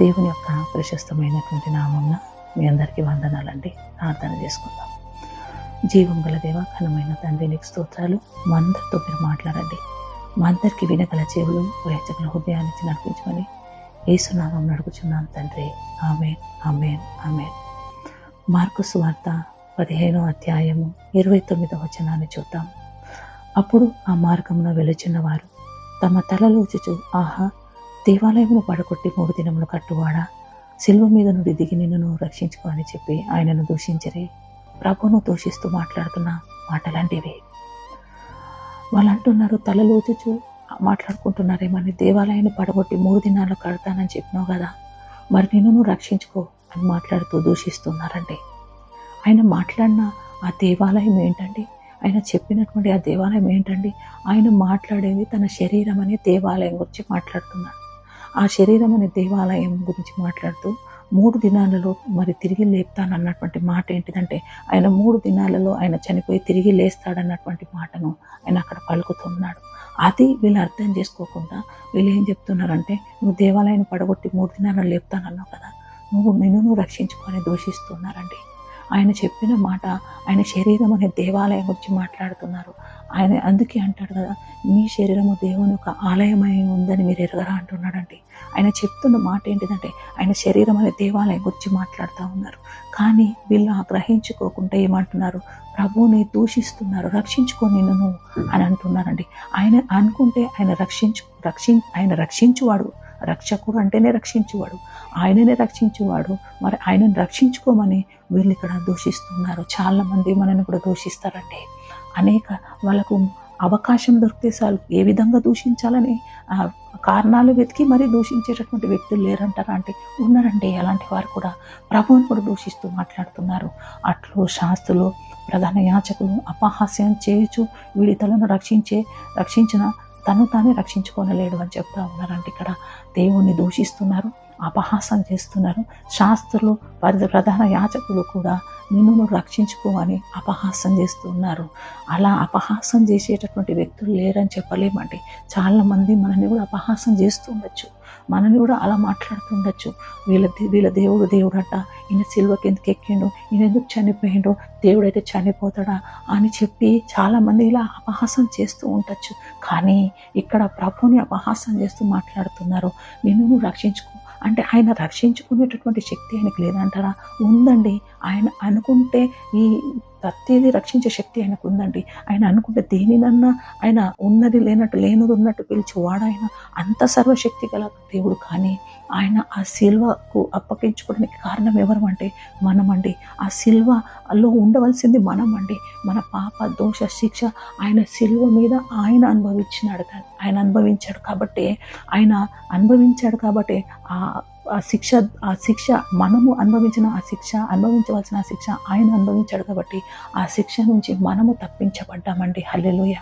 దేవుని యొక్క ప్రశస్తమైనటువంటి నామం మీ అందరికీ వందనాలండి. ప్రార్థన చేసుకుందాం. జీవం గల దేవ ఘనమైన తండ్రి నీకు స్తోత్రాలు. మా అందరితో మీరు మాట్లాడండి. మా అందరికీ వినగల చెవులు వేచగల హృదయాన్ని నడిపించమని ఏసునామం నడుపుచున్నాను తండ్రి. ఆమె ఆమె ఆమె మార్కు సువార్త పదిహేనో అధ్యాయము ఇరవై తొమ్మిదో వచనాన్ని చూద్దాం. అప్పుడు ఆ మార్గంలో వెలుచున్న వారు తమ తలలోచుచు ఆహా దేవాలయమును పడగొట్టి మూడు దినములు కట్టువాడా? శిల్వ మీద నుండి దిగి నిన్ను రక్షించుకో అని చెప్పి ఆయనను దూషించరే. ప్రభును దూషిస్తూ మాట్లాడుతున్న మాటలాంటివి. వాళ్ళు అంటున్నారు తలలోచుచు మాట్లాడుకుంటున్నారేమని దేవాలయాన్ని పడగొట్టి మూడు దినాలు కడతానని చెప్పినావు కదా. మరి నిన్ను రక్షించుకో అని మాట్లాడుతూ దూషిస్తున్నారండి ఆయన మాట్లాడిన ఆ దేవాలయం ఏంటండి? ఆయన చెప్పినటువంటి ఆ దేవాలయం ఏంటండి? ఆయన మాట్లాడేది తన శరీరం అనే దేవాలయం గురించి మాట్లాడుతున్నాడు ఆ శరీరం అనే దేవాలయం గురించి మాట్లాడుతూ మూడు దినాలలో మరి తిరిగి లేపుతానన్నటువంటి మాట ఏంటిదంటే ఆయన మూడు దినాలలో ఆయన చనిపోయి తిరిగి లేస్తాడన్నటువంటి మాటను ఆయన అక్కడ పలుకుతున్నాడు. అది వీళ్ళు అర్థం చేసుకోకుండా వీళ్ళు ఏం చెప్తున్నారంటే నువ్వు దేవాలయాన్ని పడగొట్టి మూడు దినాలను లేపుతానన్నావు కదా నువ్వు నిన్ను రక్షించుకొని దూషిస్తున్నారండి. ఆయన చెప్పిన మాట ఆయన శరీరం అనే దేవాలయం గురించి మాట్లాడుతున్నారు. ఆయన అందుకే అంటాడు కదా మీ శరీరము దేవుని యొక్క ఆలయమై ఉందని మీరు ఎరగరా అంటున్నాడండి ఆయన చెప్తున్న మాట ఏంటిదంటే ఆయన శరీరం అనే దేవాలయం గురించి మాట్లాడుతూ ఉన్నారు. కానీ వీళ్ళు ఆ గ్రహించుకోకుండా ఏమంటున్నారు ప్రభువుని దూషిస్తున్నారు రక్షించుకో నిన్ను అని అంటున్నారండి. ఆయన అనుకుంటే ఆయన రక్షించు రక్షి ఆయన రక్షించువాడు రక్షకుడు అంటేనే రక్షించువాడు. ఆయననే రక్షించువాడు. మరి ఆయనను రక్షించుకోమని వీళ్ళు ఇక్కడ దూషిస్తున్నారు. చాలా మంది మనల్ని కూడా దూషిస్తారండి. అనేక వాళ్ళకు అవకాశం దొరికితే చాలు. ఏ విధంగా దూషించాలని కారణాలు వెతికి మరీ దూషించేటటువంటి వ్యక్తులు లేరంటారా అంటే ఉన్నారండి. అలాంటి వారు కూడా ప్రభువుని కూడా దూషిస్తూ మాట్లాడుతున్నారు. అట్లు శాస్త్రులు ప్రధాన యాచకులు అపహాస్యం చేయొచ్చు వీడి తలను రక్షించే రక్షించిన తను తానే రక్షించుకోనలేడు అని చెప్తా ఉన్నారంటే ఇక్కడ. దేవుణ్ణి దూషిస్తున్నారు. అపహాసం చేస్తున్నారు. శాస్త్రులు ప్రధాన యాచకులు కూడా నిన్ను రక్షించుకోమని అపహాసం చేస్తున్నారు. అలా అపహాసం చేసేటటువంటి వ్యక్తులు లేరని చెప్పలేమండి. చాలామంది మనల్ని కూడా అపహాసం చేస్తూ ఉండొచ్చు. మనల్ని కూడా అలా మాట్లాడుతుండొచ్చు వీళ్ళ వీళ్ళ దేవుడు దేవుడు అంట ఈయన సిల్వకి ఎందుకు ఎక్కిండు ఈయన ఎందుకు చనిపోయిండు దేవుడైతే చనిపోతాడా అని చెప్పి చాలామంది ఇలా అపహాసం చేస్తూ ఉండొచ్చు. కానీ ఇక్కడ ప్రభుని అపహాసం చేస్తూ మాట్లాడుతున్నారు. నిన్ను రక్షించుకో అంటే ఆయన రక్షించుకునేటటువంటి శక్తి ఆయనకు లేదంటారా? ఉందండి. ఆయన అనుకుంటే ఈ ప్రతిదీ రక్షించే శక్తి ఆయనకు ఉందండి. ఆయన అనుకుంటే దేనినన్నా ఆయన ఉన్నది లేనట్టు లేనిది ఉన్నట్టు పిలిచి వాడాయన అంత సర్వశక్తి గల దేవుడు. కానీ ఆయన ఆ శిల్వకు అప్పగించుకోవడానికి కారణం ఎవరు అంటే మనమండి. ఆ శిల్వలో ఉండవలసింది మనమండి. మన పాప దోష శిక్ష ఆయన శిల్వ మీద ఆయన అనుభవించినాడు ఆయన అనుభవించాడు కాబట్టి ఆయన అనుభవించాడు కాబట్టి ఆ ఆ శిక్ష ఆ శిక్ష మనము అనుభవించిన ఆ శిక్ష అనుభవించవలసిన ఆ శిక్ష ఆయన అనుభవించాడు కాబట్టి ఆ శిక్ష నుంచి మనము తప్పించబడ్డామండి. హల్లెలుయ.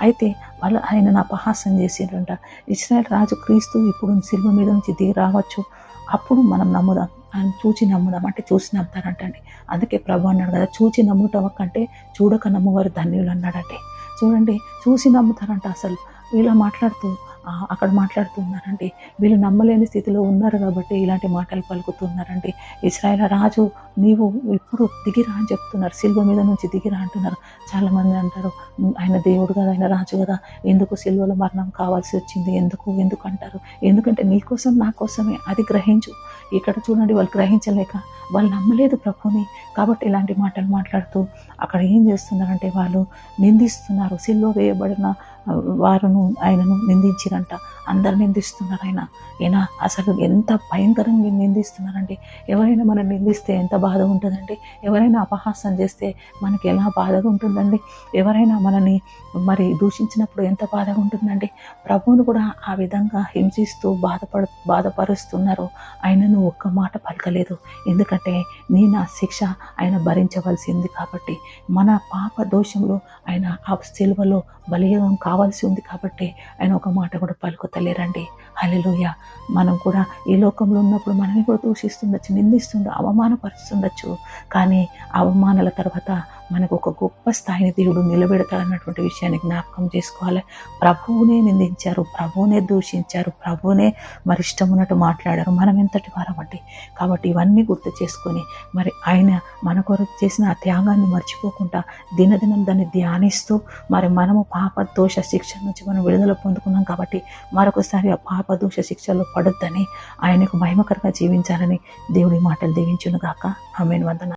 అయితే వాళ్ళు ఆయనను అపహాసం చేసిండ్రంట. ఇస్రాయల్ రాజు క్రీస్తు ఇప్పుడు శిల్వ మీద నుంచి దిగి రావచ్చు. అప్పుడు మనం నమ్ముదాం. ఆయన చూచి నమ్ముదాం అంటే చూసి నమ్ముతారంటండి. అందుకే ప్రభు అన్నాడు కదా చూచి నమ్ముటం కంటే చూడక నమ్మువారు ధన్యులు అన్నాడంటే చూడండి చూసి నమ్ముతారంట అసలు. ఇలా మాట్లాడుతూ అక్కడ మాట్లాడుతున్నారండి వీళ్ళు నమ్మలేని స్థితిలో ఉన్నారు కాబట్టి ఇలాంటి మాటలు పలుకుతున్నారండి. ఇస్రాయల్ రాజు నీవు ఇప్పుడు దిగిరా అని చెప్తున్నారు. శిల్వ మీద నుంచి దిగిరా అంటున్నారు. చాలామంది అంటారు ఆయన దేవుడు కదా ఆయన రాజు కదా. ఎందుకు శిల్వలో మరణం కావాల్సి వచ్చింది? ఎందుకు? ఎందుకు అంటారు? ఎందుకంటే నీ కోసం నా కోసమే. అది గ్రహించు. ఇక్కడ చూడండి వాళ్ళు గ్రహించలేక వాళ్ళు నమ్మలేదు ప్రభుని. కాబట్టి ఇలాంటి మాటలు మాట్లాడుతూ అక్కడ ఏం చేస్తున్నారంటే వాళ్ళు నిందిస్తున్నారు. సిల్వ వేయబడిన వారును ఆయనను నిందించిరంట. అందరు నిందిస్తున్నారు ఆయన. ఈయన అసలు ఎంత భయంకరంగా నిందిస్తున్నారండి. ఎవరైనా మనం నిందిస్తే ఎంత బాధ ఉంటుందండి? ఎవరైనా అపహాసం చేస్తే మనకి ఎలా బాధగా ఉంటుందండి? ఎవరైనా మనని మరి దూషించినప్పుడు ఎంత బాధగా ఉంటుందండి? ప్రభువును కూడా ఆ విధంగా హింసిస్తూ బాధపడు బాధపరుస్తున్నారు. ఆయనను ఒక్క మాట పలకలేదు. ఎందుకంటే నీ నా శిక్ష ఆయన భరించవలసింది కాబట్టి. మన పాప దోషంలో ఆయన ఆ సిల్వలో బలియం కావాల్సి ఉంది కాబట్టి ఆయన ఒక మాట కూడా పలుకుతలేరండి హల్లెలూయ. మనం కూడా ఈ లోకంలో ఉన్నప్పుడు మనల్ని కూడా దూషిస్తుండొచ్చు నిందిస్తుండ అవమానపరుస్తుండొచ్చు. కానీ అవమానాల తర్వాత మనకు ఒక గొప్ప స్థాయిని దేవుడు నిలబెడతాడన్నటువంటి విషయాన్ని జ్ఞాపకం చేసుకోవాలి. ప్రభువునే నిందించారు ప్రభువునే దూషించారు ప్రభువునే మరి ఇష్టం ఉన్నట్టు మాట్లాడారు. మనం ఎంతటి వారమండి కాబట్టి ఇవన్నీ గుర్తు చేసుకొని మరి ఆయన మన కొరకు చేసిన ఆ త్యాగాన్ని మర్చిపోకుండా దినదినం దాన్ని ధ్యానిస్తూ మరి మనము పాప దోష శిక్ష నుంచి మనం విడుదల పొందుకున్నాం కాబట్టి మరొకసారి ఆ పాప దోష శిక్షలో పడొద్దని ఆయనకు మహిమకరంగా జీవించాలని దేవుడి మాటలు దీవించును గాక ఆమెను. వందన